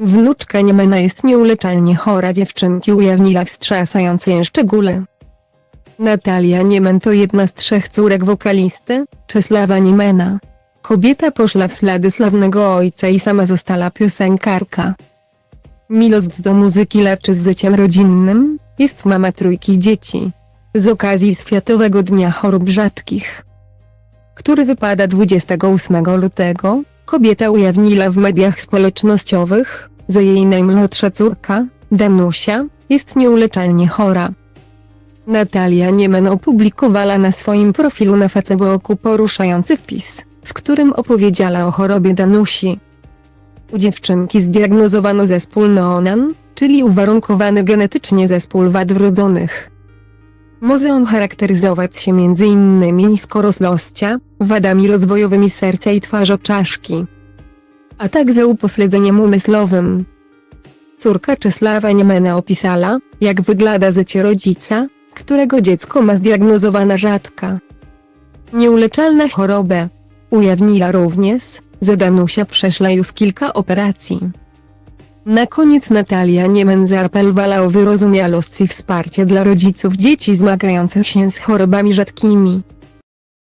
Wnuczka Niemena jest nieuleczalnie chora dziewczynki ujawniła wstrząsające szczegóły. Natalia Niemen to jedna z trzech córek wokalisty, Czesława Niemena. Kobieta poszła w ślady sławnego ojca i sama została piosenkarka. Milost do muzyki leczy z życiem rodzinnym, jest mama trójki dzieci. Z okazji Światowego Dnia Chorób Rzadkich, który wypada 28 lutego, kobieta ujawniła w mediach społecznościowych, że jej najmłodsza córka, Danusia, jest nieuleczalnie chora. Natalia Niemen opublikowała na swoim profilu na Facebooku poruszający wpis, w którym opowiedziała o chorobie Danusi. U dziewczynki zdiagnozowano zespół Noonan, czyli uwarunkowany genetycznie zespół wad wrodzonych. Może on charakteryzować się m.in. niskorosłościa, wadami rozwojowymi serca i twarzoczaszki, a także upośledzeniem umysłowym. Córka Czesława Niemena opisała, jak wygląda życie rodzica, którego dziecko ma zdiagnozowana rzadka, nieuleczalna chorobę. Ujawniła również, że Danusia przeszła już kilka operacji. Na koniec Natalia Niemen zaapelowała o wyrozumiałość i wsparcie dla rodziców dzieci zmagających się z chorobami rzadkimi.